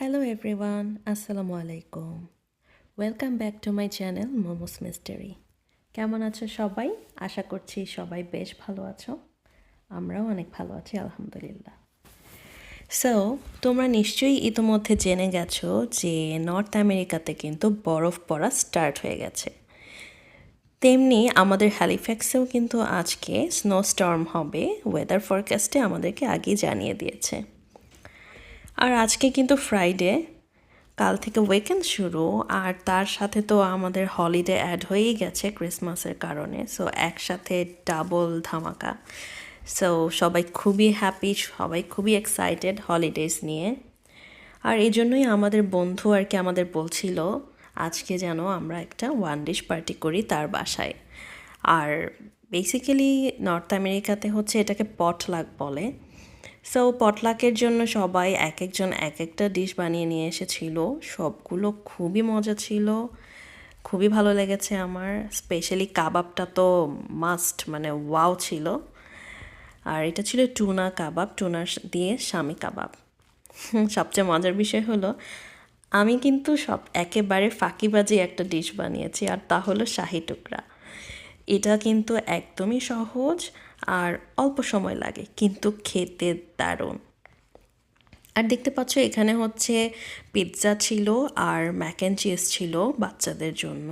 Hello everyone, Assalamu alaikum. Welcome back to my channel momos mystery কেমন আছো সবাই? আশা করছি সবাই বেশ ভালো আছো। আমরাও অনেক ভালো আছি আলহামদুলিল্লাহ। সো তোমরা নিশ্চয়ই ইতোমধ্যে জেনে গেছো যে নর্থ আমেরিকাতে কিন্তু বরফ পড়া স্টার্ট হয়ে গেছে। তেমনি আমাদের হ্যালিফ্যাক্সেও কিন্তু আজকে স্নো স্টর্ম হবে ওয়েদার ফরকাস্টে আমাদেরকে আগেই জানিয়ে দিয়েছে। আর আজকে কিন্তু ফ্রাইডে কাল থেকে উইকেন্ড শুরু, আর তার সাথে তো আমাদের হলিডে অ্যাড হয়েই গেছে ক্রিসমাসের কারণে। সো একসাথে ডাবল ধামাকা। সো সবাই খুবই হ্যাপি সবাই খুবই এক্সাইটেড হলিডেজ নিয়ে। আর এই জন্যই আমাদের বন্ধু আর কি আমাদের বলছিল, আজকে যেন আমরা একটা ওয়ান ডিশ পার্টি করি তার বাসায়। আর বেসিক্যালি নর্থ আমেরিকাতে হচ্ছে এটাকে পটলাক বলে। সো পটলাকের জন্য সবাই এক একজন এক একটা ডিশ বানিয়ে নিয়ে এসেছিল। সবগুলো খুবই মজা ছিল। খুবই ভালো লেগেছে আমার। স্পেশালি কাবাবটা তো মাস্ট মানে ওয়াও ছিল। আর এটা ছিল টুনা কাবাব, টুনার দিয়ে স্বামী কাবাব। সবচেয়ে মজার বিষয় হলো, আমি কিন্তু সব একেবারে ফাঁকিবাজি একটা ডিশ বানিয়েছি, আর তা হলো শাহি টুকরা। এটা কিন্তু একদমই সহজ আর অল্প সময় লাগে, কিন্তু খেতে দারুণ। আর দেখতে পাচ্ছ, এখানে হচ্ছে পিৎজা ছিল আর ম্যাক অ্যান্ড চিজ ছিল বাচ্চাদের জন্য।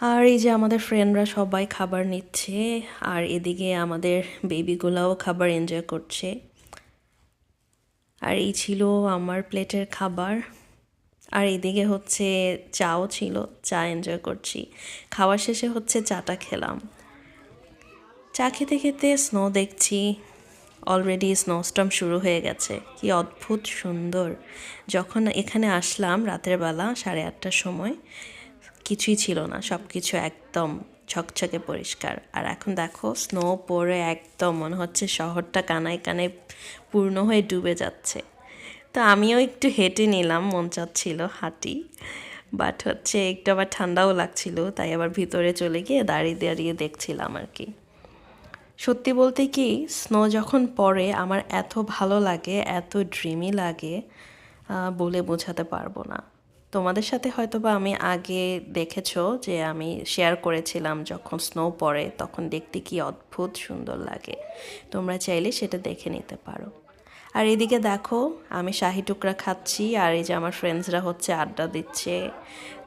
আর এই যে আমাদের ফ্রেন্ডরা সবাই খাবার নিচ্ছে, আর এদিকে আমাদের বেবিগুলাও খাবার এনজয় করছে। আর এই ছিল আমার প্লেটের খাবার। আর এদিকে হচ্ছে চাও ছিল, চা এনজয় করছি। খাওয়ার শেষে হচ্ছে চাটা খেলাম। চা খেতে খেতে স্নো দেখছি। অলরেডি স্নোস্টম শুরু হয়ে গেছে। কি অদ্ভুত সুন্দর। যখন এখানে আসলাম রাতের বেলা সাড়ে আটটার সময়, কিছুই ছিল না। সব কিছু একদম ছকছকে পরিষ্কার। আর এখন দেখো স্নো পরে একদম, মনে হচ্ছে শহরটা কানায় কানায় পূর্ণ হয়ে ডুবে যাচ্ছে। তো আমিও একটু হেঁটে নিলাম, মন চাচ্ছিল হাঁটি। বাট হচ্ছে একটু আবার ঠান্ডাও লাগছিল, তাই আবার ভিতরে চলে গিয়ে দাঁড়িয়ে দাঁড়িয়ে দেখছিলাম আর কি। সত্যি বলতে কি স্নো যখন পড়ে আমার এত ভালো লাগে, এত ড্রিমি লাগে বলে বোঝাতে পারব না। তোমাদের সাথে হয়তো বা আমি আগে দেখেছ যে আমি শেয়ার করেছিলাম যখন স্নো পড়ে, তখন দেখতে কি অদ্ভুত সুন্দর লাগে। তোমরা চাইলে সেটা দেখে নিতে পারো। আর এদিকে দেখো, আমি শাহি টুকরা খাচ্ছি, আর এই যে আমার ফ্রেন্ডসরা হচ্ছে আড্ডা দিচ্ছে,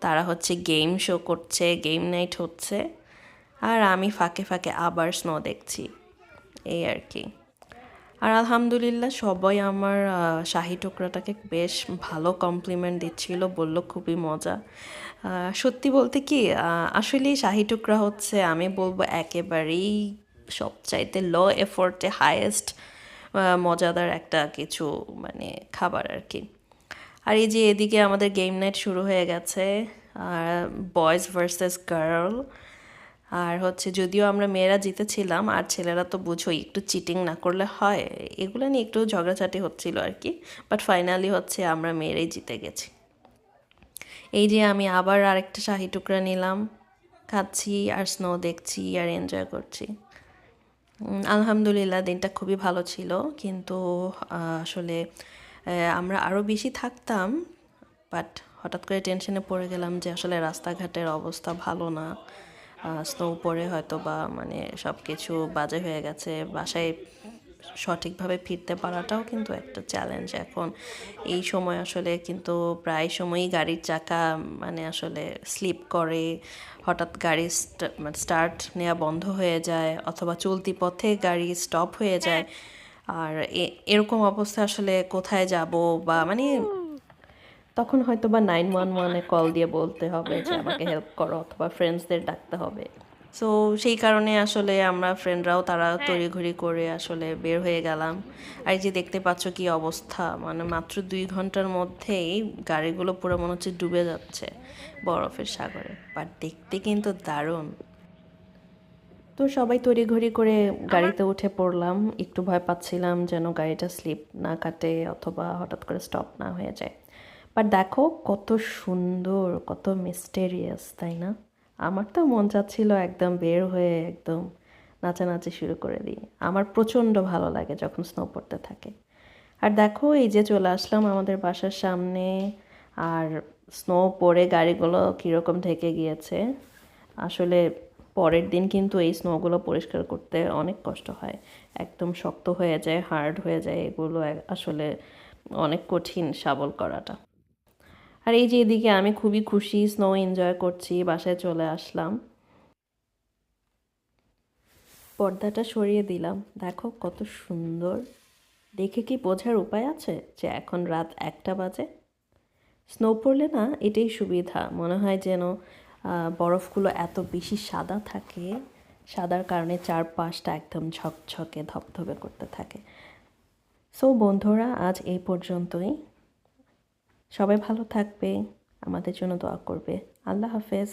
তারা হচ্ছে গেম শো করছে গেম নাইট হচ্ছে। আর আমি ফাঁকে ফাঁকে আবার স্নো দেখছি। এই আর কি। আর আলহামদুলিল্লাহ সবাই আমার শাহি টুকরাটাকে বেশ ভালো কমপ্লিমেন্ট দিচ্ছিল, বলল খুবই মজা। সত্যি বলতে কি আসলেই শাহি টুকরা হচ্ছে, আমি বলব একেবারেই সবচাইতে লো এফোর্টে হায়েস্ট মজাদার একটা কিছু মানে খাবার আর কি। আর এই যে এদিকে আমাদের গেম নাইট শুরু হয়ে গেছে আর বয়েজ ভার্সেস গার্ল আর হচ্ছে যদিও আমরা মেয়েরা জিতেছিলাম, আর ছেলেরা তো বুঝোই, একটু চিটিং না করলে হয়। এগুলো নিয়ে একটু ঝগড়াঝাটি হচ্ছিল আর কি বাট ফাইনালি হচ্ছে আমরা মেয়েরাই জিতে গেছি। এই যে আমি আবার আরেকটা শাহি টুকরা নিলাম, খাচ্ছি আর স্নো দেখছি আর এনজয় করছি। আলহামদুলিল্লাহ দিনটা খুবই ভালো ছিল, কিন্তু আসলে আমরা আরও বেশি থাকতাম বাট হঠাৎ করে টেনশনে পড়ে গেলাম যে আসলে রাস্তাঘাটের অবস্থা ভালো না। স্নো পরে হয়তো বা মানে সব কিছু বাজে হয়ে গেছে, বাসায় সঠিকভাবে ফিরতে পারাটাও কিন্তু একটা চ্যালেঞ্জ এখন। এই সময় আসলে কিন্তু প্রায় সময়ই গাড়ির চাকা মানে আসলে স্লিপ করে, হঠাৎ গাড়ি মানে স্টার্ট নেওয়া বন্ধ হয়ে যায় অথবা চলতি পথে গাড়ি স্টপ হয়ে যায়। আর এরকম অবস্থা আসলে কোথায় যাব বা মানে তখন হয়তো বা নাইন ওয়ান ওয়ানে কল দিয়ে বলতে হবে যে আমাকে হেল্প করো অথবা ফ্রেন্ডসদের ডাকতে হবে। সো সেই কারণে আসলে আমরা ফ্রেন্ডরাও তারা তড়িঘড়ি করে আসলে বের হয়ে গেলাম। আর যে দেখতে পাচ্ছ কি অবস্থা মানে মাত্র দুই ঘণ্টার মধ্যেই গাড়িগুলো পুরো মনে হচ্ছে ডুবে যাচ্ছে বরফের সাগরে। বাট দেখতে কিন্তু দারুণ। তো সবাই তড়িঘড়ি করে গাড়িতে উঠে পড়লাম। একটু ভয় পাচ্ছিলাম যেন গাড়িটা স্লিপ না কাটে অথবা হঠাৎ করে স্টপ না হয়ে যায়। বাট দেখো, কত সুন্দর, কত মিস্টেরিয়াস তাই না? আমার তো মন চাচ্ছিল একদম বের হয়ে একদম নাচানাচি শুরু করে দিই। আমার প্রচণ্ড ভালো লাগে যখন স্নো পড়তে থাকে। আর দেখো, এই যে চলে আসলাম আমাদের বাসার সামনে, আর স্নো পড়ে গাড়িগুলো কীরকম ঢেকে গিয়েছে। আসলে পরের দিন কিন্তু এই স্নোগুলো পরিষ্কার করতে অনেক কষ্ট হয়। একদম শক্ত হয়ে যায় হার্ড হয়ে যায়, এগুলো আসলে অনেক কঠিন সাবল করাটা। আর এই যে এদিকে আমি খুবই খুশি স্নো এনজয় করছি, বাসায় চলে আসলাম। পর্দাটা সরিয়ে দিলাম। দেখো কত সুন্দর। দেখে কি বোঝার উপায় আছে যে এখন রাত একটা বাজে? স্নো পড়লে না এটাই সুবিধা। মনে হয় যেন বরফগুলো এত বেশি সাদা থাকে, সাদার কারণে চারপাশটা একদম ঝকঝকে, ধপধপে করতে থাকে। সো বন্ধুরা, আজ এই পর্যন্তই। সবাই ভালো থাকবে আমাদের জন্য দোয়া করবে। আল্লাহ হাফেজ।